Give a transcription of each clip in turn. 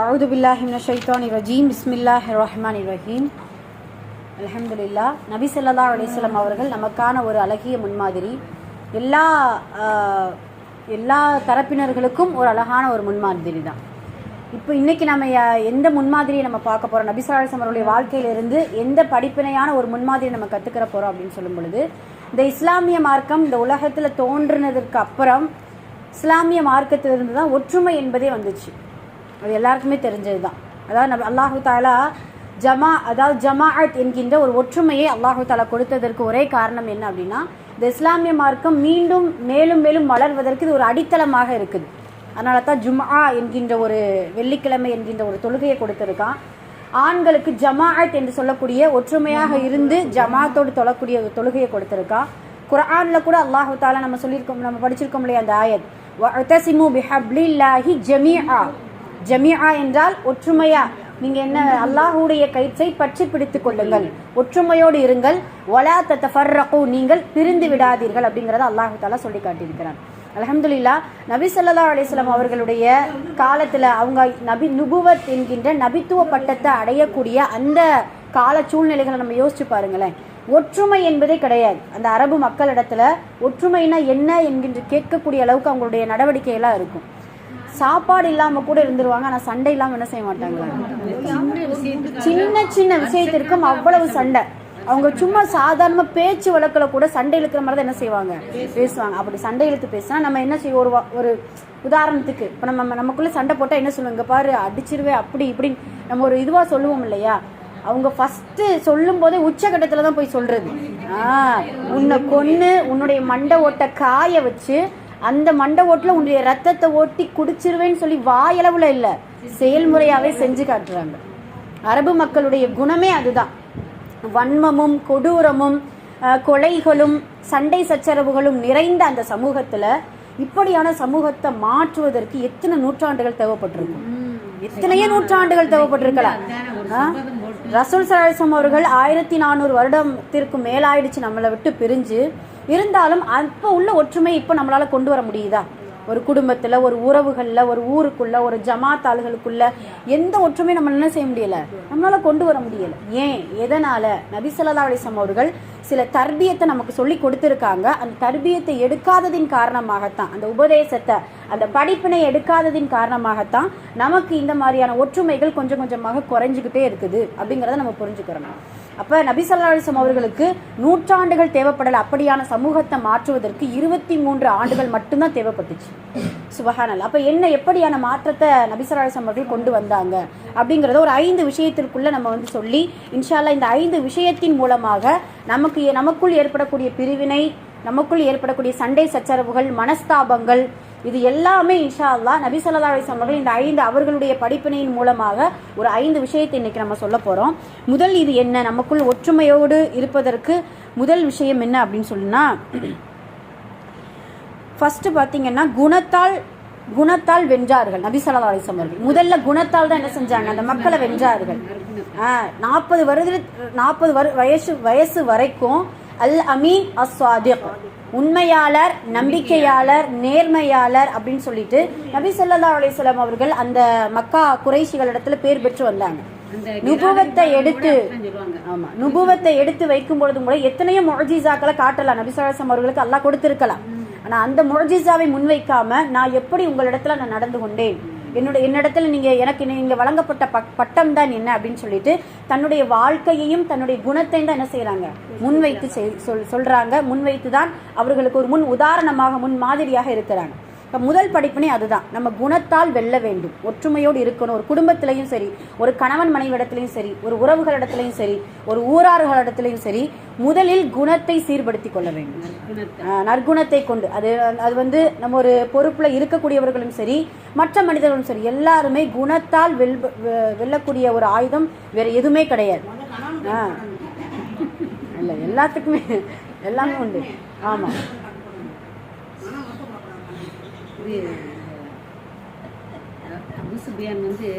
அவுது பில்லாஹிம் ஷைத்தான் இரஜீம் பிஸ்மில்லாஹ் ரஹ்மான் இரஹீம் அலமதுல்லா நபி சொல்லா அலிஸ்லாம் அவர்கள் நமக்கான ஒரு அழகிய முன்மாதிரி. எல்லா எல்லா தரப்பினர்களுக்கும் ஒரு அழகான ஒரு முன்மாதிரி தான். இப்போ இன்னைக்கு நம்ம எந்த முன்மாதிரியை நம்ம பார்க்க போகிறோம் நபி சலாஹம் அவருடைய வாழ்க்கையிலிருந்து எந்த படிப்பினையான ஒரு முன்மாதிரி நம்ம கற்றுக்கிற போகிறோம் அப்படின்னு சொல்லும் பொழுது இந்த இஸ்லாமிய மார்க்கம் இந்த உலகத்தில் தோன்றினதற்கு அப்புறம் இஸ்லாமிய மார்க்கத்திலிருந்து தான் ஒற்றுமை என்பதே வந்துச்சு. அது எல்லாருக்குமே தெரிஞ்சது தான் அதாவது நம்ம அல்லாஹு தாலா ஜமா அதாவது ஜமாஅத் என்கின்ற ஒரு ஒற்றுமையை அல்லாஹு தாலா கொடுத்ததற்கு ஒரே காரணம் என்ன அப்படின்னா இந்த இஸ்லாமிய மார்க்கம் மீண்டும் மேலும் மேலும் வளர்வதற்கு இது ஒரு அடித்தளமாக இருக்குது. அதனால தான் ஜும்ஆ என்கின்ற ஒரு வெள்ளிக்கிழமை என்கின்ற ஒரு தொழுகையை கொடுத்துருக்கான். ஆண்களுக்கு ஜமாஅத் என்று சொல்லக்கூடிய ஒற்றுமையாக இருந்து ஜமாத்தோடு தொழக்கூடிய ஒரு தொழுகையை கொடுத்துருக்கான். குரானில் கூட அல்லாஹு தாலா நம்ம சொல்லியிருக்கோம் நம்ம படிச்சிருக்கோம் இல்லையா அந்த ஆயத்? வஅதஸிமு பிஹப்லில்லாஹி ஜமீஆ. ஜமீஆ என்றால் ஒற்றுமையா? நீங்க என்ன அல்லாஹுடைய கயிற்றை பற்றி பிடித்துக் கொள்ளுங்கள். ஒற்றுமையோடு இருங்கள். வலா தத்தஃபர்ரகு நீங்கள் பிரிந்து விடாதீர்கள் அப்படிங்கறத அல்லாஹ் தாலா சொல்லி காட்டியிருக்கிறான் அலமதுல்லா நபி சொல்லா அலிஸ்லாம் அவர்களுடைய காலத்துல அவங்க நபி நுபுவத் என்கின்ற நபித்துவ பட்டத்தை அடையக்கூடிய அந்த கால சூழ்நிலைகளை நம்ம யோசிச்சு பாருங்களேன். ஒற்றுமை என்பதே கிடையாது. அந்த அரபு மக்களிடத்துல ஒற்றுமைனா என்ன என்கின்ற கேட்கக்கூடிய அளவுக்கு அவங்களுடைய நடவடிக்கை எல்லாம் இருக்கும். சாப்பாடு இல்லாம கூட இருந்துருவாங்க ஆனா சண்டை இல்லாம என்ன செய்ய மாட்டாங்க? சின்ன சின்ன விஷயத்திற்கும் அவ்வளவு சண்டை. அவங்க சும்மா சாதாரண பேச்சு வழக்கில் கூட சண்டை இழுக்கிற மாதிரி தான் என்ன செய்வாங்க? பேசுவாங்க. அப்படி சண்டை இழுத்து பேசினா நம்ம என்ன செய்வோம் ஒரு ஒரு உதாரணத்துக்கு இப்போ நம்ம நமக்குள்ளே சண்டை போட்டால் என்ன சொல்லுவாங்க? பாரு அடிச்சிருவே அப்படி இப்படின்னு நம்ம ஒரு இதுவாக சொல்லுவோம் இல்லையா? அவங்க ஃபஸ்ட்டு சொல்லும் போதே உச்சகட்டத்துல தான் போய் சொல்கிறது ஆ உன்னை கொன்று உன்னுடைய மண்டை ஓட்ட காய வச்சு அந்த மண்டை ஓட்டுல உன்னுடைய ரத்தத்தை ஓட்டி குடிச்சிருவேன்னு சொல்லி வாயளவுல இல்ல. செயல்முறையாவே செஞ்சு காட்டுறாங்க. அரபு மக்களுடைய குணமே அதுதான். வன்மமும் கொடூரமும் கொலைகளும் சண்டை சச்சரவுகளும் நிறைந்த அந்த சமூகத்துல இப்படியான சமூகத்தை மாற்றுவதற்கு எத்தனை நூற்றாண்டுகள் தேவைப்பட்டிருக்கும்? எத்தனையோ நூற்றாண்டுகள் தேவைப்பட்டிருக்கலாம்? ரசூல் சலாசம் அவர்கள் ஆயிரத்தி நானூறு வருடத்திற்கு மேலாயிடுச்சு நம்மளை விட்டு பிரிஞ்சு. இருந்தாலும் அப்போ உள்ள ஒற்றுமை இப்போ நம்மளால் கொண்டு வர முடியுதா? ஒரு குடும்பத்தில் ஒரு உறவுகளில் ஒரு ஊருக்குள்ள ஒரு ஜமாத் ஆளுகளுக்குள்ள எந்த ஒற்றுமையும் நம்ம என்ன செய்ய முடியலை? நம்மளால கொண்டு வர முடியல. ஏன்? எதனால? நபி ஸல்லல்லாஹு அவர்கள் சில தர்பியத்தை நமக்கு சொல்லி கொடுத்துருக்காங்க. அந்த தர்பியத்தை எடுக்காததின் காரணமாகத்தான் அந்த உபதேசத்தை அந்த படிப்பினை எடுக்காததின் காரணமாகத்தான் நமக்கு இந்த மாதிரியான ஒற்றுமைகள் கொஞ்சம் கொஞ்சமாக குறைஞ்சுக்கிட்டே இருக்குது. அப்படிங்கிறத நம்ம புரிஞ்சுக்கிறோம் அப்ப நபி ஸல்லல்லாஹு அவர்களுக்கு நூற்றாண்டுகள் தேவைப்படல. அப்படியான சமூகத்தை மாற்றுவதற்கு இருபத்தி மூன்று ஆண்டுகள் மட்டும்தான் தேவைப்பட்டுச்சு. சுபஹானல் அப்ப என்ன எப்படியான மாற்றத்தை நபி ஸல்லல்லாஹு அவர்கள் கொண்டு வந்தாங்க? அப்படிங்கறத ஒரு ஐந்து விஷயத்திற்குள்ள நம்ம வந்து சொல்லி இன்ஷா அல்லாஹ் இந்த ஐந்து விஷயத்தின் மூலமாக நமக்கு நமக்குள் ஏற்படக்கூடிய பிரிவினை நமக்குள் ஏற்படக்கூடிய சண்டை சச்சரவுகள் மனஸ்தாபங்கள் இது எல்லாமே இன்ஷா அல்லா நபி சொல்லா அவர்கள் இந்த ஐந்து அவர்களுடைய படிப்பினையின் மூலமாக ஒரு ஐந்து விஷயத்தை இன்னைக்கு நம்ம சொல்ல போகிறோம் முதல் இது என்ன? நமக்குள் ஒற்றுமையோடு இருப்பதற்கு முதல் விஷயம் என்ன அப்படின்னு சொல்லுன்னா ஃபர்ஸ்ட் பார்த்தீங்கன்னா குணத்தால் குணத்தால் வென்றார்கள் நபி சொல்லா அலைஹி அவர்கள். முதல்ல குணத்தால் தான் என்ன செஞ்சாங்க? அந்த மக்களை வென்றார்கள். நாற்பது வருது நாற்பது வயசு வயசு வரைக்கும் அல் அமீன் அஸ்வாதிக் உண்மையாளர் நம்பிக்கையாளர் நேர்மையாளர் அப்படின்னு சொல்லிட்டு நபி ஸல்லல்லாஹு அலைஹி வஸல்லம் அவர்கள் அந்த மக்கா குறைஷிகளிடத்துல பேர் பெற்று வந்தாங்க. நுபுவத்தை எடுத்து ஆமா நுபுவத்தை எடுத்து வைக்கும் பொழுதும் கூட எத்தனையோ முஜிசாக்களை காட்டலாம். நபி ஸல்லல்லாஹு அலைஹி வஸல்லம் அவர்களுக்கு அல்லாஹ் கொடுத்திருக்கலாம். ஆனா அந்த முஜிசாவை முன்வைக்காம நான் எப்படி உங்களிடத்துல நான் நடந்து கொண்டேன்? என்னுடைய என்னிடத்துல நீங்கள் எனக்கு நீங்கள் வழங்கப்பட்ட ப- பட்டம் தான் என்ன அப்படின்னு சொல்லிட்டு தன்னுடைய வாழ்க்கையையும் தன்னுடைய குணத்தையும் தான் என்ன செய்கிறாங்க முன்வைத்து சொல் சொல்கிறாங்க முன்வைத்து தான் அவர்களுக்கு ஒரு முன் உதாரணமாக முன் மாதிரியாக இருக்கிறாங்க. இப்ப முதல் படிப்பினை அதுதான். நம்ம குணத்தால் வெல்ல வேண்டும். ஒற்றுமையோடு இருக்கணும். ஒரு குடும்பத்திலையும் சரி ஒரு கணவன் மனைவிடத்திலையும் சரி ஒரு உறவுகளிடத்திலையும் சரி ஒரு ஊரார்களிடத்திலையும் சரி முதலில் குணத்தை சீர்படுத்திக் கொள்ள வேண்டும். நற்குணத்தை. கொண்டு. அது அது வந்து நம்ம ஒரு பொறுப்புல இருக்கக்கூடியவர்களும் சரி மற்ற மனிதர்களும் சரி எல்லாருமே குணத்தால் வெல் வெல்லக்கூடிய ஒரு ஆயுதம் வேற எதுவுமே கிடையாது. இல்ல எல்லாத்துக்குமே எல்லாமே உண்டு. ஆமா வந்து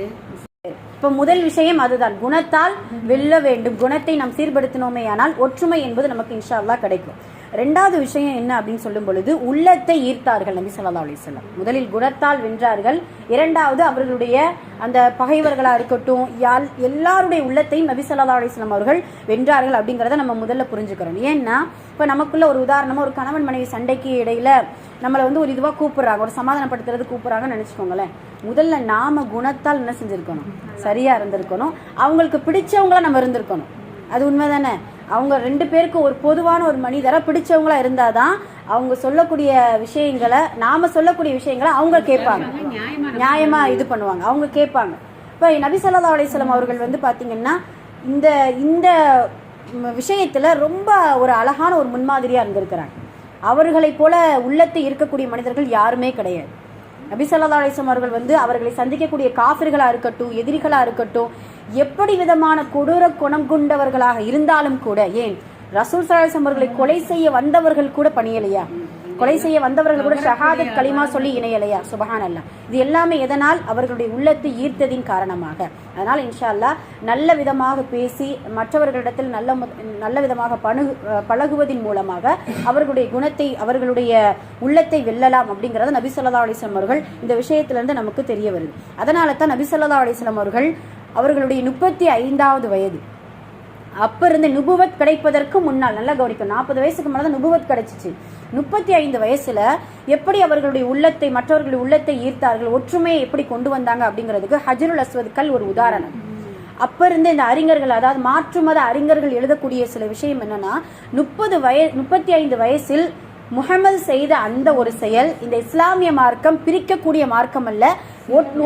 இப்ப முதல் விஷயம் அதுதான். குணத்தால் வெல்ல வேண்டும். குணத்தை நாம் சீர்படுத்தினோமே ஆனால் ஒற்றுமை என்பது நமக்கு இன்ஷா அல்லா கிடைக்கும். ரெண்டாவது விஷயம் என்ன அப்படின்னு சொல்லும் பொழுது உள்ளத்தை ஈர்த்தார்கள் நபி சொல்லா அலைஹி முதலில் குணத்தால் வென்றார்கள். இரண்டாவது அவர்களுடைய அந்த பகைவர்களாக இருக்கட்டும் யால் எல்லாருடைய உள்ளத்தையும் நபி சொல்லா அலிஸ்லாம் அவர்கள் வென்றார்கள் அப்படிங்கிறத நம்ம முதல்ல புரிஞ்சுக்கிறோம். ஏன்னா இப்போ நமக்குள்ள ஒரு உதாரணமாக ஒரு கணவன் மனைவி சண்டைக்கு இடையில நம்மளை வந்து ஒரு இதுவாக கூப்பிடுறாங்க ஒரு சமாதானப்படுத்துறது கூப்பிட்றாங்கன்னு நினச்சிக்கோங்களேன். முதல்ல நாம குணத்தால் என்ன செஞ்சுருக்கணும்? சரியாக இருந்திருக்கணும். அவங்களுக்கு பிடிச்சவங்களா நம்ம இருந்திருக்கணும். அது உண்மை தானே அவங்க ரெண்டு பேருக்கு ஒரு பொதுவான ஒரு மனிதரை பிடிச்சவங்களா இருந்தாதான் அவங்க சொல்லக்கூடிய விஷயங்களை நாம சொல்லக்கூடிய விஷயங்களை அவங்க கேட்பாங்க. நியாயமா இது பண்ணுவாங்க. அவங்க கேட்பாங்க. இப்போ நபி சல்லா அலைஹி அவர்கள் வந்து பார்த்திங்கன்னா இந்த இந்த விஷயத்தில் விஷயத்துல ரொம்ப ஒரு அழகான ஒரு முன்மாதிரியா இருந்திருக்கிறாங்க. அவர்களைப் போல உள்ளத்தை இருக்கக்கூடிய மனிதர்கள் யாருமே கிடையாது. நபிசல்லா ஸல்லல்லாஹு அவர்கள் வந்து அவர்களை சந்திக்கக்கூடிய காஃபிர்களாக இருக்கட்டும் எதிரிகளா இருக்கட்டும் எப்படி விதமான கொடூர குணம் கொண்டவர்களாக இருந்தாலும் கூட ஏன்? ரசூல் ஸல்லல்லாஹு அவர்களை கொலை செய்ய வந்தவர்கள் கூட பணியலையா? கொலை செய்ய வந்தவர்கள் கூட ஷஹாதத் கலிமா சொல்லி இணையலையா? சுபஹான் அல்லா இது எல்லாமே எதனால்? அவர்களுடைய உள்ளத்தை ஈர்த்ததின் காரணமாக. அதனால் இன்ஷா நல்ல விதமாக பேசி மற்றவர்களிடத்தில் நல்ல நல்ல விதமாக பணு பழகுவதன் மூலமாக அவர்களுடைய குணத்தை அவர்களுடைய உள்ளத்தை வெல்லலாம் அப்படிங்கிறத நபி ஸல்லல்லாஹு அலைஹி அவர்கள் இந்த விஷயத்திலிருந்து நமக்கு தெரிய வருது. அதனால தான் நபி ஸல்லல்லாஹு அலைஹி அவர்கள் அவர்களுடைய முப்பத்தி ஐந்தாவது வயது அப்போ இருந்து நுபுவத் கிடைப்பதற்கு முன்னால் நல்லா கவனிக்கும் நாற்பது வயசுக்கு மேலே தான் நுபுவத் கிடைச்சிச்சு. முப்பத்தி ஐந்து வயசில் எப்படி அவர்களுடைய உள்ளத்தை மற்றவர்களுடைய உள்ளத்தை ஈர்த்தார்கள் ஒற்றுமையை எப்படி கொண்டு வந்தாங்க அப்படிங்கிறதுக்கு ஹஜருல் அஸ்வத் ஒரு உதாரணம். அப்போ இருந்து இந்த அறிஞர்கள் அதாவது மாற்று மத அறிஞர்கள் எழுதக்கூடிய சில விஷயம் என்னன்னா முப்பது வய முப்பத்தி ஐந்து வயசில் முகமது செய்த அந்த ஒரு செயல் இந்த இஸ்லாமிய மார்க்கம் பிரிக்கக்கூடிய மார்க்கம் அல்ல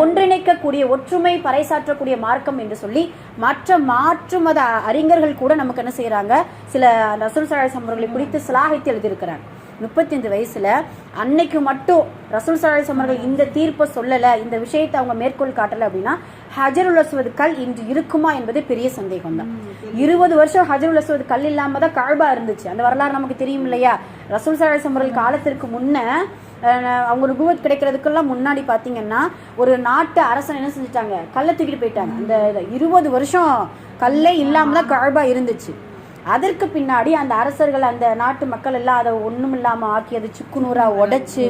ஒன்றிணைக்கக்கூடிய ஒற்றுமை பறைசாற்றக்கூடிய மார்க்கம் என்று சொல்லி மற்ற மாற்று மத அறிஞர்கள் கூட நமக்கு என்ன செய்யறாங்க சில ரசூல் சலாஹம் அவர்களை குறித்து சிலாகித்து எழுதியிருக்கிறாங்க. முப்பத்தைந்து வயசுல அன்னைக்கு மட்டும் ரசூல் சலாஹம் அவர்கள் இந்த தீர்ப்பை சொல்லல இந்த விஷயத்தை அவங்க மேற்கோள் காட்டல அப்படின்னா ஹஜருல் உலசுவது கல் இன்று இருக்குமா என்பது பெரிய சந்தேகம் தான். இருபது வருஷம் ஹஜருல் உலசுவது கல் இல்லாம தான் கழ்பா இருந்துச்சு. அந்த வரலாறு நமக்கு தெரியும் இல்லையா? ரசூல் சலாஹம் அவர்கள் காலத்திற்கு முன்ன அவங்க நுபுவத் கிடைக்கிறதுக்கெல்லாம் முன்னாடி பார்த்தீங்கன்னா ஒரு நாட்டு அரசன் என்ன செஞ்சுட்டாங்க? கல்லை தூக்கிட்டு போயிட்டாங்க. அந்த இருபது வருஷம் கல்லே இல்லாமல் தான் கழ்பா இருந்துச்சு. அதற்கு பின்னாடி அந்த அரசர்கள் அந்த நாட்டு மக்கள் எல்லாம் அதை ஒன்றும் இல்லாமல் ஆக்கி அதை சுக்குநூறாக உடைச்சு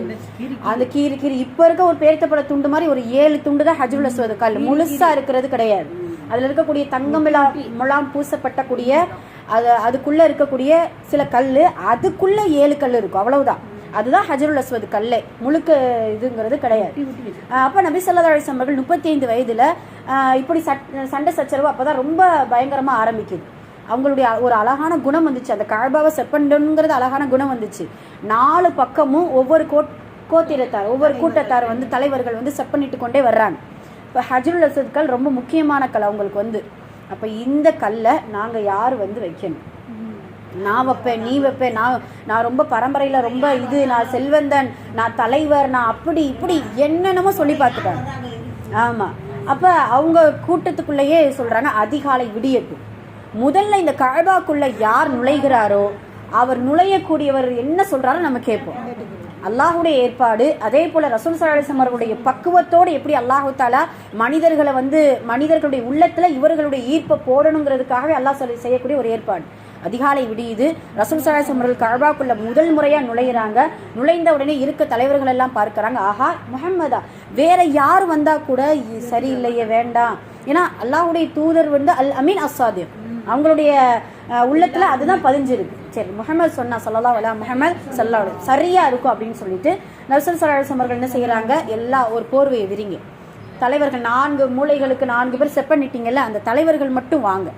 அந்த கீரி கீரி இப்போ இருக்க ஒரு பேர்த்தப்பட துண்டு மாதிரி ஒரு ஏழு துண்டு தான் ஹஜ்ருல் அஸ்வத் கல். முழுசாக இருக்கிறது கிடையாது. அதில் இருக்கக்கூடிய தங்கம் முலாம் முலாம் பூசப்பட்டக்கூடிய அது அதுக்குள்ளே இருக்கக்கூடிய சில கல் அதுக்குள்ளே ஏழு கல் இருக்கும். அவ்வளவுதான். அதுதான் ஹஜருல் அஸ்வத் கல்லை. முழுக்க இதுங்கிறது கிடையாது. அப்போ நபி ஸல்லல்லாஹு அலைஹி அவர்கள் முப்பத்தி ஐந்து வயதில் இப்படி சட்- சண்டை சச்சரவு அப்போ தான் ரொம்ப பயங்கரமாக ஆரம்பிக்குது. அவங்களுடைய ஒரு அழகான குணம் வந்துச்சு. அந்த காழ்பாவை செப்பண்டுங்கிறது அழகான குணம் வந்துச்சு. நாலு பக்கமும் ஒவ்வொரு கோட் கோத்திரத்தார் ஒவ்வொரு கூட்டத்தார் வந்து தலைவர்கள் வந்து செப்பனிட்டு கொண்டே வர்றாங்க. இப்போ ஹஜருல் அசத் கல் ரொம்ப முக்கியமான கல் அவங்களுக்கு வந்து. அப்போ இந்த கல்லை நாங்கள் யார் வந்து வைக்கணும்? நான் வைப்பேன் நீ வைப்பேன் நான் நான் ரொம்ப பரம்பரையில் ரொம்ப இது நான் செல்வந்தன் நான் தலைவர் நான் அப்படி இப்படி என்னென்னமோ சொல்லி பார்த்துட்டாங்க ஆமாம் அப்போ அவங்க கூட்டத்துக்குள்ளேயே சொல்கிறாங்க அதிகாலை விடியட்டும். முதல்ல இந்த கழபாக்குள்ள யார் நுழைகிறாரோ அவர் நுழையக்கூடியவர் என்ன சொல்கிறாரோ நம்ம கேட்போம். அல்லாஹுடைய ஏற்பாடு அதே போல ரசூல் சலாஹம் அவர்களுடைய பக்குவத்தோடு எப்படி அல்லாஹு தாலா மனிதர்களை வந்து மனிதர்களுடைய உள்ளத்துல இவர்களுடைய ஈர்ப்பை போடணுங்கிறதுக்காகவே அல்லாஹ் சொல்லி செய்யக்கூடிய ஒரு ஏற்பாடு. அதிகாலை விடியுது. ரசூல் சலாசம் அவர்கள் கழபாக்குள்ள முதல் முறையா நுழையிறாங்க. நுழைந்த உடனே இருக்க தலைவர்கள் எல்லாம் பார்க்கறாங்க. ஆஹா முஹம்மதா. வேற யார் வந்தா கூட சரியில்லையே வேண்டாம். ஏன்னா அல்லாவுடைய தூதர் வந்து அல் அமீன் அசாதியம் அவங்களுடைய உள்ளத்தில் உள்ளத்துல அதுதான் பதிஞ்சிருக்கு. சரி முகமது சொன்னா சொல்லலாம் அலா முகமது சல்லா சரியா இருக்கும் அப்படின்னு சொல்லிட்டு நர்சல் சலாஹம் அவர்கள் என்ன செய்யறாங்க? எல்லா ஒரு போர்வையை விரிங்க. தலைவர்கள் நான்கு மூளைகளுக்கு நான்கு பேர் செப்பனிட்டீங்கல்ல அந்த தலைவர்கள் மட்டும் வாங்க.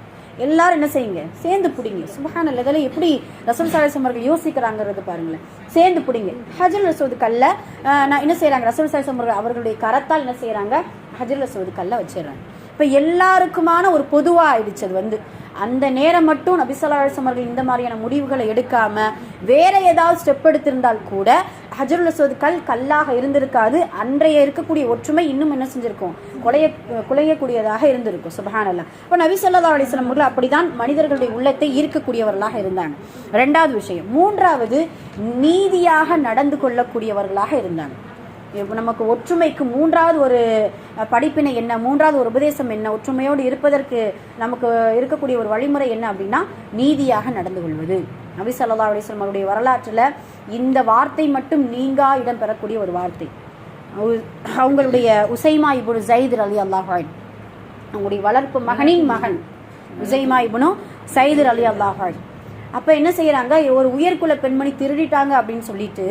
எல்லாரும் என்ன செய்யுங்க? சேர்ந்து பிடிங்க. சுபஹான இதெல்லாம் எப்படி ரசூல் சாலிசம் அவர்கள் யோசிக்கிறாங்கிறது பாருங்களேன். சேர்ந்து பிடிங்க. ஹஜர் ரசோது கல்ல நான் என்ன செய்றாங்க? ரசூல் சாலிசம் அவர்கள் அவர்களுடைய கரத்தால் என்ன செய்யறாங்க ஹஜர் ரசோது கல்ல வச்சிடறாங்க. இப்போ எல்லாருக்குமான ஒரு பொதுவாக ஆயிடுச்சு அது வந்து. அந்த நேரம் மட்டும் நபிசல்லாசம் அவர்கள் இந்த மாதிரியான முடிவுகளை எடுக்காம வேற ஏதாவது ஸ்டெப் எடுத்திருந்தால் கூட ஹஜருல் அசோது கல் கல்லாக இருந்திருக்காது. அன்றைய இருக்கக்கூடிய ஒற்றுமை இன்னும் என்ன செஞ்சிருக்கும்? குலைய குலையக்கூடியதாக இருந்திருக்கும். சுபஹானல்லா. இப்போ நபி ஸல்லல்லாஹு அலைஹி அவர்கள் அப்படிதான் மனிதர்களுடைய உள்ளத்தை ஈர்க்கக்கூடியவர்களாக இருந்தாங்க. ரெண்டாவது விஷயம். மூன்றாவது நீதியாக நடந்து கொள்ளக்கூடியவர்களாக இருந்தாங்க. நமக்கு ஒற்றுமைக்கு மூன்றாவது ஒரு படிப்பினை என்ன மூன்றாவது ஒரு உபதேசம் என்ன ஒற்றுமையோடு இருப்பதற்கு நமக்கு இருக்கக்கூடிய ஒரு வழிமுறை என்ன அப்படின்னா நீதியாக நடந்து கொள்வது. நபி சல்லா அலைஹி அவருடைய வரலாற்றில் இந்த வார்த்தை மட்டும் நீங்கா இடம் பெறக்கூடிய ஒரு வார்த்தை. அவங்களுடைய உசைமா இபுனு ஜைத் அலி அல்லாஹாய் அவங்களுடைய வளர்ப்பு மகனின் மகன். உசைமா இபுனு சைதர் அலி அல்லாஹாய் அப்போ என்ன செய்கிறாங்க ஒரு உயர்குல பெண்மணி திருடிட்டாங்க அப்படின்னு சொல்லிட்டு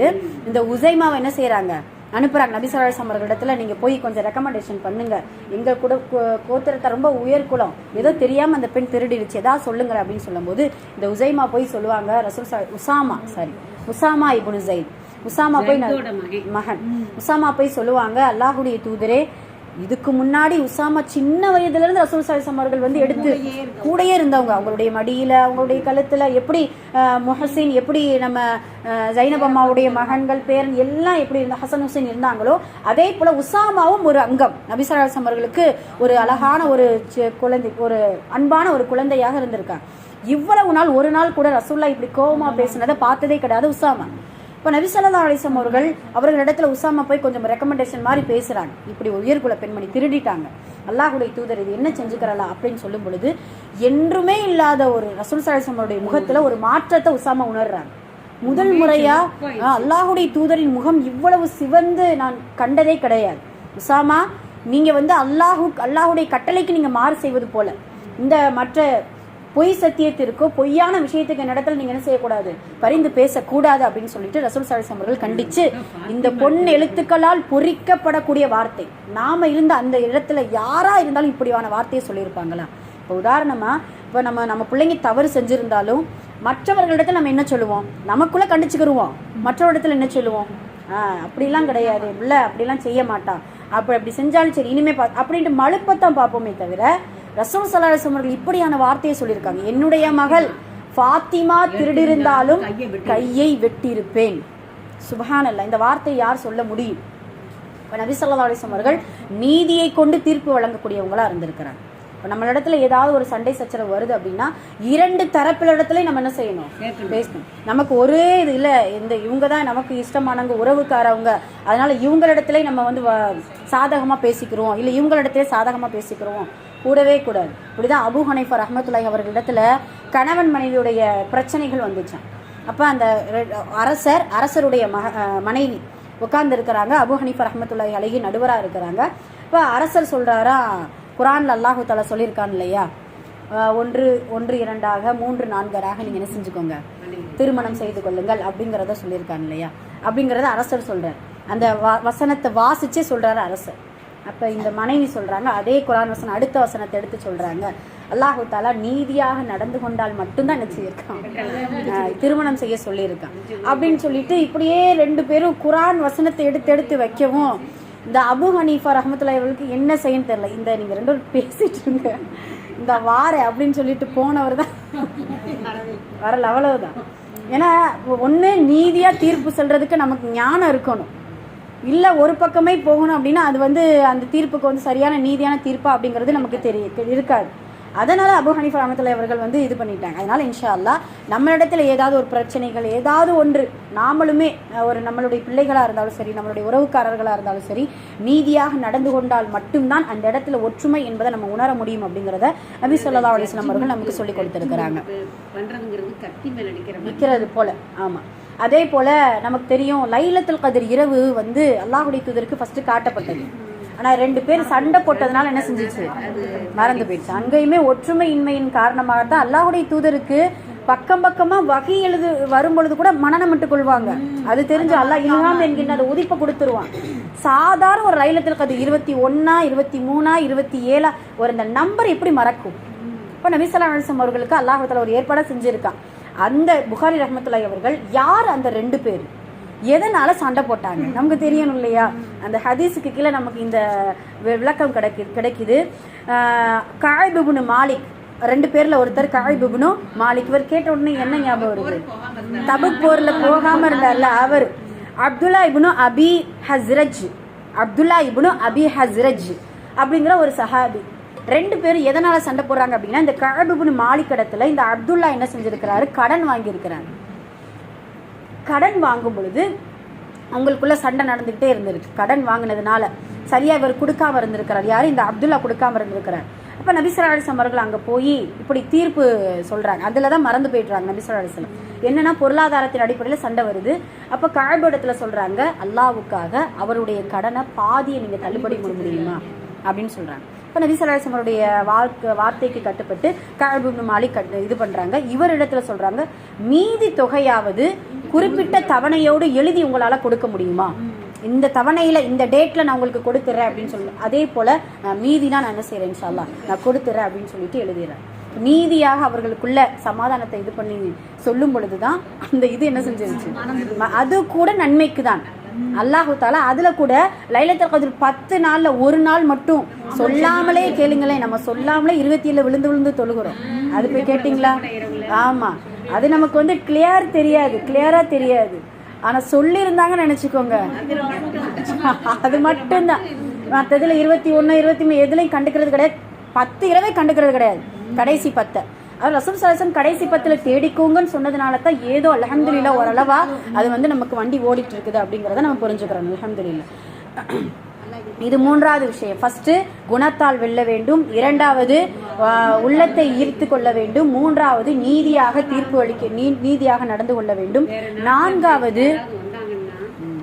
இந்த உசைமாவை என்ன செய்கிறாங்க அனுப்புறாங்க. நபி சலாசம் அவர்களிடத்துல நீங்க போய் கொஞ்சம் ரெக்கமெண்டேஷன் பண்ணுங்க. எங்க கூட கோ- கோத்திரத்தை ரொம்ப உயர்குலம் ஏதோ தெரியாம அந்த பெண் திருடிடுச்சு. ஏதாவது சொல்லுங்க அப்படின்னு சொல்லும்போது இந்த உசைமா போய் சொல்லுவாங்க ரசூல் சா- உசாமா சாரி உசாமா இபுனு ஜைத் உசாமா போய். மகன். உசாமா போய் சொல்லுவாங்க அல்லாஹுடைய தூதரே இதுக்கு முன்னாடி உசாமா சின்ன வயதுல இருந்து ரசூல் சாலிசம் அவர்கள் வந்து எடுத்து கூடயே இருந்தவங்க. அவங்களுடைய மடியில அவங்களுடைய கழுத்துல எப்படி முஹசின் எப்படி நம்ம அஹ், ஜைனப் அம்மாவுடைய மகன்கள் பேரன் எல்லாம் எப்படி இருந்த ஹசன் ஹுசைன் இருந்தாங்களோ அதே போல உசாமாவும் ஒரு அங்கம். நபிசராசம் அவர்களுக்கு ஒரு அழகான ஒரு குழந்தை ஒரு அன்பான ஒரு குழந்தையாக இருந்திருக்காங்க. இவ்வளவு நாள் ஒரு நாள் கூட ரசூல்லா இப்படி கோவமா பேசினதை பார்த்ததே கிடையாது உசாமா. இப்போ நபி வஸல்லம் அவர்கள் அவர்களிடத்துல உசாமா போய் கொஞ்சம் ரெக்கமெண்டேஷன் மாதிரி பேசுறாங்க. இப்படி உயர்குல பெண்மணி திருடிட்டாங்க. அல்லாஹுடைய தூதர் இது என்ன செஞ்சுக்கிறலாம் அப்படின்னு சொல்லும் பொழுது என்றுமே இல்லாத ஒரு ரசூல் சலாஹம் அவருடைய முகத்துல ஒரு மாற்றத்தை உசாமா உணர்றாங்க. முதல் முறையா அல்லாஹுடைய தூதரின் முகம் இவ்வளவு சிவந்து நான் கண்டதே கிடையாது. உசாமா நீங்க வந்து அல்லாஹு அல்லாஹுடைய கட்டளைக்கு நீங்க மாறு செய்வது போல. இந்த மற்ற பொய் சத்தியத்திற்கோ பொய்யான விஷயத்துக்கு நடத்தல் நீங்க என்ன செய்யக்கூடாது? பரிந்து பேசக்கூடாது அப்படின்னு சொல்லிட்டு ரசூல் சலாஹம் அவர்கள் கண்டிச்சு இந்த பொன் எழுத்துக்களால் பொறிக்கப்படக்கூடிய வார்த்தை. நாம இருந்த அந்த இடத்துல யாரா இருந்தாலும் இப்படியான வார்த்தையை சொல்லியிருப்பாங்களா? இப்போ உதாரணமா இப்போ நம்ம நம்ம பிள்ளைங்க தவறு செஞ்சிருந்தாலும் மற்றவர்களிடத்துல நம்ம என்ன சொல்லுவோம்? நமக்குள்ள கண்டிச்சுக்கிருவோம். மற்றவரிடத்துல என்ன சொல்லுவோம்? ஆ அப்படிலாம் கிடையாது. இல்ல அப்படிலாம் செய்ய மாட்டான் அப்படி அப்படி செஞ்சாலும் சரி இனிமே பா அப்படின்ட்டு மழுப்பத்தான் பார்ப்போமே தவிர ரசூல் சலாஹம் அவர்கள் இப்படியான வார்த்தையை சொல்லியிருக்காங்க. என்னுடைய மகள் ஃபாத்திமா திருடிருந்தாலும் கையை வெட்டியிருப்பேன். சுபஹானல்ல இந்த வார்த்தை யார் சொல்ல முடியும்? இப்போ நபி ஸல்லல்லாஹு அலைஹி வஸல்லம் அவர்கள் நீதியை கொண்டு தீர்ப்பு வழங்கக்கூடியவங்களா இருந்திருக்கிறாங்க. இப்போ நம்மளிடத்துல ஏதாவது ஒரு சண்டை சச்சரவு வருது அப்படின்னா இரண்டு தரப்பிலிடத்துலயும் நம்ம என்ன செய்யணும்? பேசணும். நமக்கு ஒரே இது இல்ல. இந்த இவங்க தான் நமக்கு இஷ்டமானவங்க உறவுக்காரவங்க. அதனால இவங்களிடத்துல நம்ம வந்து வ- சாதகமா பேசிக்கிறோம். இல்ல இவங்களிடத்திலே சாதகமா பேசிக்கிறோம். கூடவே கூடாது. இப்படிதான் அபு ஹனைஃபர் அஹமத்துல்லாய் அவர்களிடத்துல கணவன் மனைவியுடைய பிரச்சனைகள் வந்துச்சான் அப்போ அந்த அரசர் அரசருடைய மக மனைவி உட்கார்ந்து இருக்கிறாங்க. அபு ஹனீஃபர் அஹமத்துல்லாய் அழகி நடுவராக இருக்கிறாங்க. இப்போ அரசர் சொல்றாரா குரான்ல அல்லாஹு தாலா சொல்லியிருக்கான் இல்லையா? ஒன்று ஒன்று இரண்டாக மூன்று நான்கராக நீங்கள் என்ன செஞ்சுக்கோங்க. திருமணம் செய்து கொள்ளுங்கள் அப்படிங்கிறத சொல்லியிருக்கான் இல்லையா? அப்படிங்கிறத அரசர் சொல்கிறார் அந்த வ- வசனத்தை வாசிச்சே சொல்கிறார் அரசர். அப்போ இந்த மனைவி சொல்கிறாங்க அதே குரான் வசனம் அடுத்த வசனத்தை எடுத்து சொல்கிறாங்க அல்லாஹு தாலா நீதியாக நடந்து கொண்டால் மட்டும்தான் என்ன செய்யிருக்கான் திருமணம் செய்ய சொல்லியிருக்கான். அப்படின்னு சொல்லிட்டு இப்படியே ரெண்டு பேரும் குரான் வசனத்தை எடுத்து எடுத்து வைக்கவும் இந்த அபு ஹனீஃபா ரஹமத்துல்லாஹி அவர்களுக்கு என்ன செய்யன்னு தெரியல. இந்த நீங்கள் ரெண்டு பேரும் பேசிட்டு இருங்க. இந்த வார அப்படின்னு சொல்லிட்டு போனவர் தான். வரல அவ்வளவுதான். ஏன்னா ஒன்று நீதியாக தீர்ப்பு சொல்றதுக்கு நமக்கு ஞானம் இருக்கணும். இல்ல ஒரு பக்கமே போகணும் அப்படின்னா அது வந்து அந்த தீர்ப்புக்கு வந்து சரியான நீதியான தீர்ப்பா அப்படிங்கிறது நமக்கு தெரிய இருக்காது. அதனால அபு ஹனீஃபா ரஹமத்துல்லாஹி அவர்கள் வந்து இது பண்ணிட்டாங்க. அதனால இன்ஷா அல்லாஹ் நம்மளிடத்துல ஏதாவது ஒரு பிரச்சனைகள் ஏதாவது ஒன்று நாமளுமே ஒரு நம்மளுடைய பிள்ளைகளா இருந்தாலும் சரி நம்மளுடைய உறவுக்காரர்களா இருந்தாலும் சரி நீதியாக நடந்து கொண்டால் மட்டும்தான் அந்த இடத்துல ஒற்றுமை என்பதை நம்ம உணர முடியும் அப்படிங்கிறத நபி ஸல்லல்லாஹு அலைஹி வஸல்லம் அவர்கள் நமக்கு சொல்லி கொடுத்திருக்கிறாங்க. நிற்கிறது போல ஆமா. அதே போல நமக்கு தெரியும் லைலத்துல் கதிர் இரவு வந்து அல்லாஹுடைய தூதருக்கு ஃபர்ஸ்ட் காட்டப்பட்டது. ஆனால் ரெண்டு பேர் சண்டை போட்டதுனால என்ன செஞ்சிச்சு? மறந்து போயிடுச்சு. அங்கேயுமே ஒற்றுமையின்மையின் காரணமாக தான் அல்லாஹுடைய தூதருக்கு பக்கம் பக்கமாக வகை எழுது வரும்பொழுது கூட மனநம் விட்டு கொள்வாங்க. அது தெரிஞ்சு அல்லாஹ் இல்ஹாம் என்கின்ற அதை உதிப்பை கொடுத்துருவான். சாதாரண ஒரு லைலத்தில் கதிர் இருபத்தி ஒன்னா இருபத்தி மூணா இருபத்தி ஏழா ஒரு இந்த நம்பர் எப்படி மறக்கும்? இப்போ நபிசல்லா நரசம் அவர்களுக்கு அல்லாஹத்தில் ஒரு ஏற்பாடாக செஞ்சுருக்கான். அந்த புகாரி ரஹமத்துல்லாய் அவர்கள் யார் அந்த ரெண்டு பேர்? எதனால சண்டை போட்டாங்க? நமக்கு தெரியணும் இல்லையா? அந்த ஹதீஸுக்கு கீழே நமக்கு இந்த விளக்கம் கிடைக்கு கிடைக்குது. காய்புபுனு மாலிக் ரெண்டு பேர்ல ஒருத்தர் காய்புபுனு மாலிக். இவர் கேட்ட உடனே என்ன ஞாபகம் வருது? தபுக் போர்ல போகாம இருந்தார்ல அவர். அப்துல்லா இபுனு அபி ஹஸ்ரஜ். அப்துல்லா இபுனு அபி ஹஸ்ரஜ் அப்படிங்கிற ஒரு சஹாபி. ரெண்டு பேரும் எதனால் சண்டை போடுறாங்க அப்படின்னா இந்த கழபுபுன் மாலிக்கடத்தில் இந்த அப்துல்லா என்ன செஞ்சிருக்கிறாரு? கடன் வாங்கியிருக்கிறாங்க. கடன் வாங்கும் பொழுது அவங்களுக்குள்ள சண்டை நடந்துகிட்டே இருந்திருக்கு. கடன் வாங்கினதுனால சரியா இவர் கொடுக்காம இருந்திருக்கிறார். யார்? இந்த அப்துல்லா கொடுக்காம இருந்திருக்கிறார். அப்ப அப்போ நபிசல்லா அவர்கள் அங்கே போய் இப்படி தீர்ப்பு சொல்கிறாங்க அதில் தான் மறந்து போயிடுறாங்க நபிசல்லா அலிஸ்லாம் என்னன்னா பொருளாதாரத்தின் அடிப்படையில் சண்டை வருது. அப்போ காழ்படத்துல சொல்கிறாங்க அல்லாவுக்காக அவருடைய கடனை பாதியை நீங்கள் தள்ளுபடி பண்ண முடியுமா? அப்படின்னு சொல்கிறாங்க இப்போ நபி வாழ்க்கை வார்த்தைக்கு கட்டுப்பட்டு கழபு மாலிக் கட் இது பண்ணுறாங்க இவர் இடத்துல சொல்கிறாங்க மீதி தொகையாவது குறிப்பிட்ட தவணையோடு எழுதி உங்களால் கொடுக்க முடியுமா? இந்த தவணையில் இந்த டேட்டில் நான் உங்களுக்கு கொடுத்துட்றேன் அப்படின்னு சொல்லி அதே போல் நான் மீதினா நான் என்ன செய்கிறேன் இன்ஷா அல்லாஹ் நான் கொடுத்துட்றேன் அப்படின்னு சொல்லிட்டு எழுதிடுறேன் நீதியாக அவர்களுக்குள்ள சமாதானத்தை இது பண்ணி சொல்லும் பொழுதுதான் அந்த இது என்ன செஞ்சிருச்சு? அது கூட நன்மைக்கு தான் அல்லாஹு தாலா அதில் கூட லைலத்துல் கதிர் பத்து நாளில் ஒரு நாள் மட்டும். சொல்லாமலே கேளுங்களேன் நம்ம சொல்லாமலே இருபத்தி ஏழுல விழுந்து விழுந்து தொழுகிறோம். அது போய் கேட்டிங்களா? ஆமாம் அது நமக்கு வந்து கிளியர் தெரியாது கிளியராக தெரியாது. ஆனால் சொல்லியிருந்தாங்கன்னு நினச்சிக்கோங்க. அது மட்டும்தான். மற்றதில் இருபத்தி ஒன்று இருபத்தி மூணு எதுலையும் கண்டுக்கிறது கிடையாது. பத்து இரவே கண்டுக்கிறது கிடையாது. கடைசி பத்தை. அவர் ரசூல் சலசன் கடைசி பத்துல தேடிக்கோங்கன்னு சொன்னதுனால தான் ஏதோ அலஹம்துல்லா ஓரளவா அது வந்து நமக்கு வண்டி ஓடிட்டு இருக்குது அப்படிங்கிறத நம்ம புரிஞ்சுக்கிறோம். அலஹம்துல்லா இது மூன்றாவது விஷயம். ஃபர்ஸ்ட் குணத்தால் வெல்ல வேண்டும். இரண்டாவது உள்ளத்தை ஈர்த்து கொள்ள வேண்டும். மூன்றாவது நீதியாக தீர்ப்பு அளிக்க நீ- நீதியாக நடந்து கொள்ள வேண்டும். நான்காவது யாராவது வந்தாங்கன்னா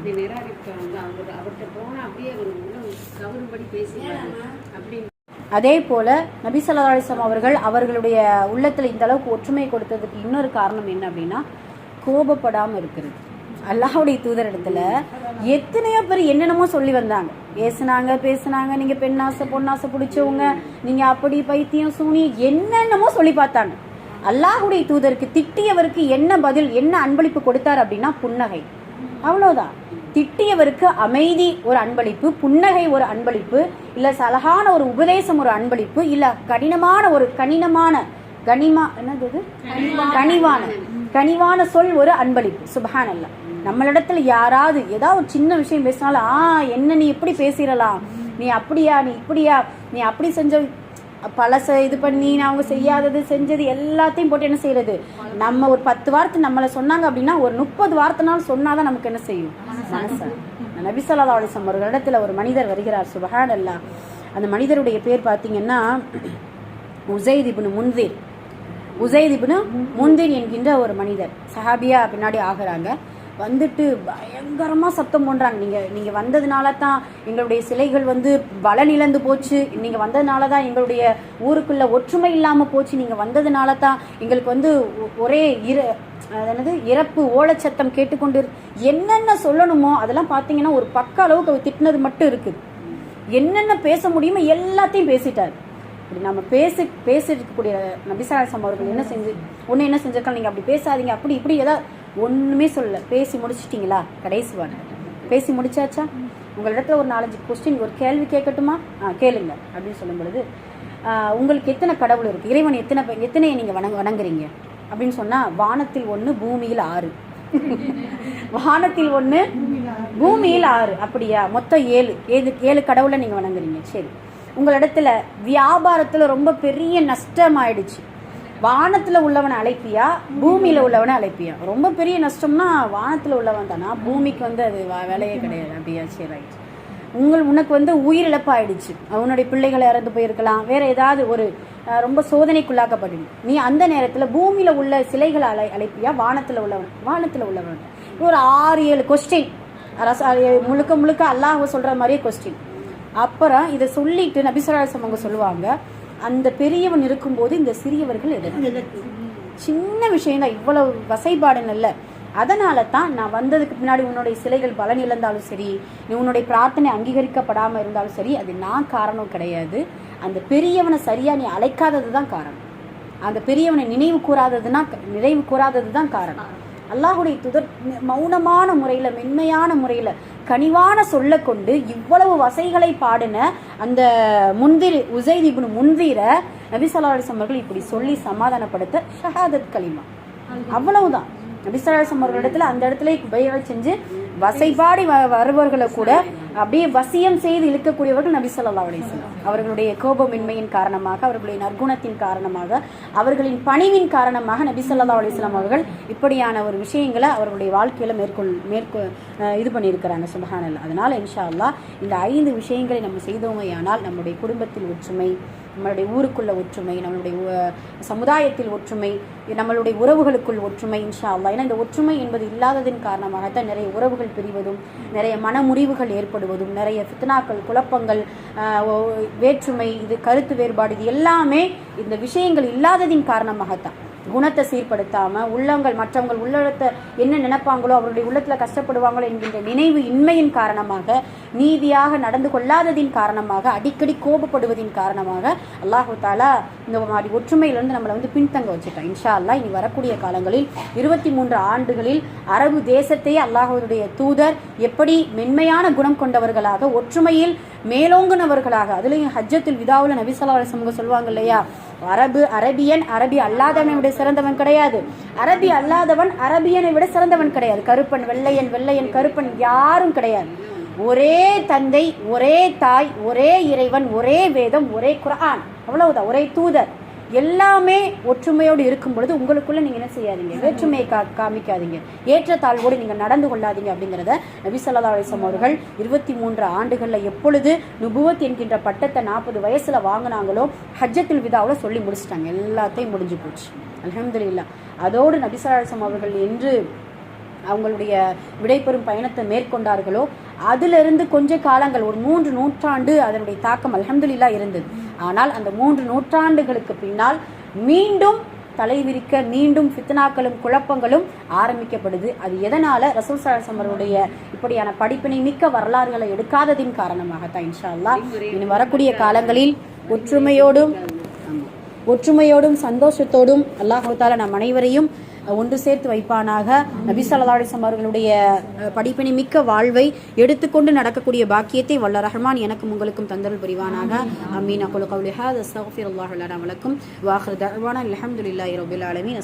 நீ நிராகரிப்பாங்க அவங்க அவர்கிட்ட போனா அப்படியே அவர் உள்ள கவரும்படி பேசுவாங்க அப்படின்னு அதே போல நபி ஸல்லல்லாஹு அவர்கள் அவர்களுடைய உள்ளத்தில் இந்த அளவுக்கு ஒற்றுமை கொடுத்ததுக்கு இன்னொரு காரணம் என்ன அப்படின்னா கோபப்படாமல் இருக்கிறது. அல்லாஹுடைய தூதர் இடத்துல எத்தனையோ பேர் என்னென்னமோ சொல்லி வந்தாங்க. பேசுனாங்க பேசுனாங்க. நீங்க பெண்ணாசை பொன்னாசை பிடிச்சவங்க நீங்க அப்படி பைத்தியம் சூனி என்னென்னமோ சொல்லி பார்த்தாங்க. அல்லாஹுடைய தூதருக்கு திட்டியவருக்கு என்ன பதில் என்ன அன்பளிப்பு கொடுத்தார் அப்படின்னா புன்னகை. அவ்வளோதான் திட்டியவருக்கு அமைதி ஒரு அன்பளிப்பு புன்னகை ஒரு அன்பளிப்பு இல்ல சலகான ஒரு உபதேசம் ஒரு அன்பளிப்பு இல்ல கடினமான ஒரு கனினமான கனிமா என்னது இது? கனிவான. கனிவான. சொல் ஒரு அன்பளிப்பு. சுபஹான் அல்ல நம்மளிடத்துல யாராவது ஏதாவது ஒரு சின்ன விஷயம் பேசினாலும் ஆ என்ன நீ இப்படி பேசிடலாம்? நீ அப்படியா? நீ இப்படியா? நீ அப்படி செஞ்ச பழச இது பண்ணி நான் அவங்க செய்யாதது செஞ்சது எல்லாத்தையும் போட்டு என்ன செய்யறது? நம்ம ஒரு பத்து வார்த்தை நம்மளை சொன்னாங்க அப்படின்னா ஒரு முப்பது வார்த்தைனாலும் சொன்னாதான் நமக்கு என்ன செய்யும்? மனசு. நபிசல்லா அலிசம் ஒரு இடத்துல ஒரு மனிதர் வருகிறார் சுபஹான் அல்லா அந்த மனிதருடைய பேர் பார்த்தீங்கன்னா உசைத் இப்னு முன்தீர். உசைத் இப்னு முன்தீர் என்கின்ற ஒரு மனிதர். சஹாபியா பின்னாடி ஆகிறாங்க. வந்துட்டு பயங்கரமாக சத்தம் பண்ணுறாங்க நீங்கள் நீங்கள் வந்ததுனால தான் எங்களுடைய சிலைகள் வந்து பலன் இழந்து போச்சு. நீங்கள் வந்ததுனால தான் எங்களுடைய ஊருக்குள்ளே ஒற்றுமை இல்லாமல் போச்சு. நீங்கள் வந்ததுனால தான் எங்களுக்கு வந்து ஒரே இரு அது இறப்பு ஓலச்சத்தம் கேட்டுக்கொண்டு என்னென்ன சொல்லணுமோ அதெல்லாம் பார்த்தீங்கன்னா ஒரு பக்க அளவுக்கு அவர் திட்டினது மட்டும் இருக்குது என்னென்ன பேச முடியுமோ எல்லாத்தையும் பேசிட்டார். இப்படி நம்ம பேசி பேசிருக்கக்கூடிய நபிசாசம் அவர்கள் என்ன செஞ்சு ஒன்று என்ன செஞ்சிருக்காங்க? நீங்கள் அப்படி பேசாதீங்க. அப்படி இப்படி ஏதாவது ஒன்றுமே சொல்லல. பேசி முடிச்சிட்டிங்களா? கடைசி வார்த்தை பேசி முடிச்சாச்சா? உங்களிடத்துல ஒரு நாலஞ்சு கொஸ்டின் ஒரு கேள்வி கேட்கட்டுமா? ஆ கேளுங்க. அப்படின்னு சொல்லும் பொழுது உங்களுக்கு எத்தனை கடவுள் இருக்கு? இறைவன் எத்தனை எத்தனையை நீங்கள் வணங்க வணங்குறீங்க? அப்படின்னு சொன்னால் வானத்தில் ஒன்று பூமியில் ஆறு. வானத்தில் ஒன்று பூமியில் ஆறு. அப்படியா? மொத்தம் ஏழு. ஏழு ஏழு கடவுளை நீங்கள் வணங்குறீங்க. சரி. உங்களிடத்துல வியாபாரத்தில் ரொம்ப பெரிய நஷ்டம் ஆயிடுச்சு வானத்தில் உள்ளவனை அழைப்பியா? பூமியில் உள்ளவனை அழைப்பியா? ரொம்ப பெரிய நஷ்டம்னா வானத்தில் உள்ளவன் தானா? பூமிக்கு வந்து அது வ- வேலையே கிடையாது. அப்படியா? சரி ரைட் உங்கள் உனக்கு வந்து உயிரிழப்பு ஆயிடுச்சு அவனுடைய பிள்ளைகள் இறந்து போயிருக்கலாம். வேற ஏதாவது ஒரு ரொம்ப சோதனைக்குள்ளாக்கப்பட்டு நீ அந்த நேரத்தில் பூமியில் உள்ள சிலைகளை அழை அழைப்பியா? வானத்தில் உள்ளவன் வானத்தில் உள்ளவன். ஒரு ஆறு ஏழு கொஸ்டின் முழுக்க முழுக்க அல்லாஹ் சொல்ற மாதிரியே கொஸ்டின் அப்புறம் இதை சொல்லிட்டு நபிசராசம் அவங்க சொல்லுவாங்க அந்த பெரியவன் இருக்கும்போது இந்த சிறியவர்கள் எதற்கு சின்ன விஷயம் தான் இவ்வளவு வசைபாடுன்னு இல்லை. அதனால தான் நான் வந்ததுக்கு பின்னாடி உன்னுடைய சிலைகள் பலன் இழந்தாலும் சரி நீ உன்னுடைய பிரார்த்தனை அங்கீகரிக்கப்படாமல் இருந்தாலும் சரி அது நான் காரணம் கிடையாது. அந்த பெரியவனை சரியாக நீ அழைக்காதது தான் காரணம். அந்த பெரியவனை நினைவு கூறாததுன்னா நினைவு கூறாதது தான் காரணம். அல்லாஹுடைய துதர் மௌனமான முறையில் மென்மையான முறையில் கனிவான சொல்ல கொண்டு இவ்வளவு வசைகளை பாடின அந்த முந்திரி உசைத் இப்னு முன்தீர நபி ஸல்லல்லாஹு அவர்கள் இப்படி சொல்லி சமாதானப்படுத்த ஷஹாதத் கலிமா அவ்வளவுதான். நபி ஸல்லல்லாஹு இடத்துல அந்த இடத்துல உபயோக செஞ்சு வசைபாடி வ- வருபவர்களை கூட அப்படியே வசியம் செய்து இழுக்கக்கூடியவர்கள் நபி ஸல்லல்லாஹு அலைஹி அவர்களுடைய கோபமின்மையின் காரணமாக அவர்களுடைய நற்குணத்தின் காரணமாக அவர்களின் பணிவின் காரணமாக நபி ஸல்லல்லாஹு அலைஹி அவர்கள் இப்படியான ஒரு விஷயங்களை அவர்களுடைய வாழ்க்கையில மேற்கொள் மேற்கொ இது பண்ணியிருக்கிறாங்க. சுபஹானல் அதனால் இன்ஷா அல்லாஹ் இந்த ஐந்து விஷயங்களை நம்ம செய்தோமையானால் நம்முடைய குடும்பத்தில் ஒற்றுமை நம்மளுடைய ஊருக்குள்ள ஒற்றுமை நம்மளுடைய சமுதாயத்தில் ஒற்றுமை நம்மளுடைய உறவுகளுக்குள் ஒற்றுமை இன்ஷா அல்லா ஏன்னா இந்த ஒற்றுமை என்பது இல்லாததின் காரணமாகத்தான் நிறைய உறவுகள் பிரிவதும் நிறைய மனமுறிவுகள் ஏற்படுவதும் நிறைய ஃபித்னாக்கள் குழப்பங்கள் வேற்றுமை இது கருத்து வேறுபாடு இது எல்லாமே இந்த விஷயங்கள் இல்லாததின் காரணமாகத்தான். குணத்தை சீர்படுத்தாமல் உள்ளங்கள் மற்றவங்கள் உள்ளத்தை என்ன நினைப்பாங்களோ அவருடைய உள்ளத்தில் கஷ்டப்படுவாங்களோ என்கின்ற நினைவு இன்மையின் காரணமாக நீதியாக நடந்து கொள்ளாததின் காரணமாக அடிக்கடி கோபப்படுவதின் காரணமாக அல்லாஹு தாலா இந்த மாதிரி ஒற்றுமையிலிருந்து நம்மளை வந்து பின்தங்க வச்சுட்டோம் இன்ஷா அல்லா இனி வரக்கூடிய காலங்களில் இருபத்தி மூன்று ஆண்டுகளில் அரபு தேசத்தையே அல்லாஹுடைய தூதர் எப்படி மென்மையான குணம் கொண்டவர்களாக ஒற்றுமையில் மேலோங்குனவர்களாக. அதுலேயும் ஹஜ்ஜத்தில் விதாவுல நபி ஸல்லல்லாஹு சொல்லுவாங்க இல்லையா? அரபு அரபியன் அரபி அல்லாதவனை விட சிறந்தவன் கிடையாது. அரபி அல்லாதவன் அரபியனை விட சிறந்தவன் கிடையாது. கருப்பன் வெள்ளையன் வெள்ளையன் கருப்பன் யாரும் கிடையாது. ஒரே தந்தை ஒரே தாய் ஒரே இறைவன் ஒரே வேதம் ஒரே குரான் அவ்வளவுதான். ஒரே தூதர். எல்லாமே ஒற்றுமையோடு இருக்கும் பொழுது உங்களுக்குள்ள நீங்க என்ன செய்யாதீங்க வேற்றுமையை கா காமிக்காதீங்க. ஏற்றத்தாழ்வோடு நீங்க நடந்து கொள்ளாதீங்க அப்படிங்கிறத நபி ஸல்லல்லாஹு அலைஹி அவர்கள் இருபத்தி மூன்று ஆண்டுகள்ல எப்பொழுது நுபுவத் என்கின்ற பட்டத்தை நாற்பது வயசுல வாங்கினாங்களோ ஹஜ்ஜத்தில் விதாவில் சொல்லி முடிச்சிட்டாங்க. எல்லாத்தையும் முடிஞ்சு போச்சு. அல்ஹம்துலில்லாஹ். அதோடு நபி ஸல்லல்லாஹு அலைஹி அவர்கள் என்று அவங்களுடைய விடைபெறும் பயணத்தை மேற்கொண்டார்களோ அதிலிருந்து கொஞ்ச காலங்கள் ஒரு மூன்று நூற்றாண்டு அதனுடைய தாக்கம் அலமதுல்லா இருந்தது. ஆனால் அந்த மூன்று நூற்றாண்டுகளுக்கு பின்னால் மீண்டும் தலைவிரிக்க மீண்டும் ஃபித்னாக்களும் குழப்பங்களும் ஆரம்பிக்கப்படுது. அது எதனால்? ரசூல் சலாசம் இப்படியான படிப்பினை மிக்க வரலாறுகளை எடுக்காததின் காரணமாகத்தான் இன்ஷா அல்லாஹ் இனி வரக்கூடிய காலங்களில் ஒற்றுமையோடும் ஒற்றுமையோடும் சந்தோஷத்தோடும் அல்லாஹால நம் அனைவரையும் ஒன்று சேர்த்து வைப்பானாக. நபி ஸல்லல்லாஹு அவர்களுடைய படிப்பினை மிக்க வாழ்வை எடுத்துக்கொண்டு நடக்கக்கூடிய பாக்கியத்தை வல்ல ரஹ்மான் எனக்கும் உங்களுக்கும் தந்தல் புரிவானாக. அமீன் அகுலு கவுலிஹா ஹாதா அஸ்தக்ஃபிருல்லாஹு லனா வலக்கும். வாஹிர் தஅவானா அல்ஹம்துலில்லாஹி ரப்பில் ஆலமீன்.